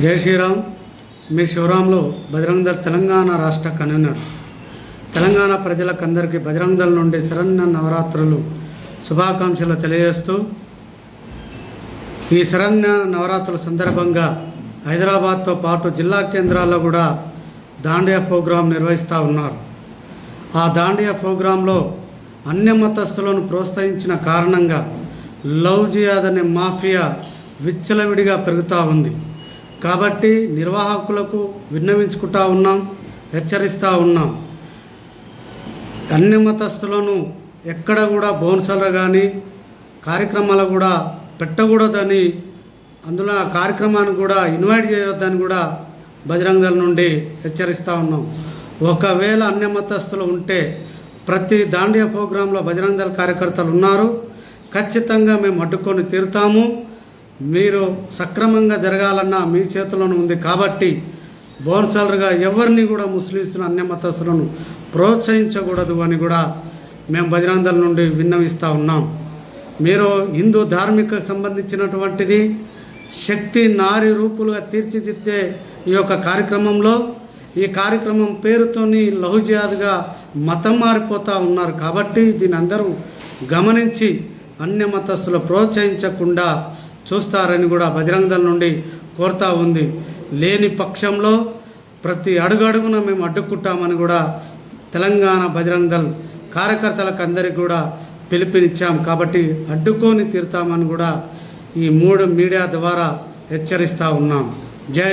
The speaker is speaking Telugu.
జై శ్రీరామ్. మీ శివరాంలో బజరంగ దళ్ తెలంగాణ రాష్ట్ర కన్వీనర్. తెలంగాణ ప్రజలకందరికీ బజరంగ దళ్ నుండి శరణ్య నవరాత్రులు శుభాకాంక్షలు తెలియజేస్తూ ఈ శరణ్య నవరాత్రుల సందర్భంగా హైదరాబాద్తో పాటు జిల్లా కేంద్రాల్లో కూడా దాండియా ప్రోగ్రాం నిర్వహిస్తూ ఉన్నారు. ఆ దాండియా ప్రోగ్రాంలో అన్య మతస్థులను ప్రోత్సహించిన కారణంగా లవ్ జియాద్ అనే మాఫియా విచ్చలవిడిగా పెరుగుతూ ఉంది. కాబట్టి నిర్వాహకులకు విన్నవించుకుంటా ఉన్నాం హెచ్చరిస్తూ ఉన్నాం. అన్ని మతస్థులను ఎక్కడ కూడా బోన్సలు కానీ కార్యక్రమాలు కూడా పెట్టకూడదని అందులో ఆ కార్యక్రమాన్ని కూడా ఇన్వైట్ చేయొద్దని కూడా బజరంగ దళ నుండి హెచ్చరిస్తూ ఉన్నాం. ఒకవేళ అన్య మతస్థులు ఉంటే ప్రతి దాండియా ప్రోగ్రాంలో బజరంగ దళ కార్యకర్తలు ఉన్నారు. ఖచ్చితంగా మేము అడ్డుకొని తీరుతాము. మీరు సక్రమంగా జరగాలన్నా మీ చేతిలోనే ఉంది కాబట్టి బోన్సాలరుగా ఎవరిని కూడా ముస్లింస్ను అన్య మతస్థులను ప్రోత్సహించకూడదు అని కూడా మేము బజరంగ నుండి విన్నవిస్తూ ఉన్నాం. మీరు హిందూ ధార్మిక సంబంధించినటువంటిది శక్తి నారి రూపులుగా తీర్చిదిద్దే ఈ యొక్క కార్యక్రమంలో ఈ కార్యక్రమం పేరుతోని లహుజియాద్గా మతం మారిపోతూ ఉన్నారు కాబట్టి దీని అందరూ గమనించి అన్య మతస్థులు ప్రోత్సహించకుండా చూస్తారని కూడా బజరంగ నుండి కోరుతా ఉంది. లేని పక్షంలో ప్రతి అడుగడుగున మేము అడ్డుకుంటామని కూడా తెలంగాణ బజరంగ దళ్ కార్యకర్తలకు అందరికీ కూడా పిలుపునిచ్చాం. కాబట్టి అడ్డుకొని తీరుతామని కూడా ఈ మూడు మీడియా ద్వారా హెచ్చరిస్తూ ఉన్నాం. జై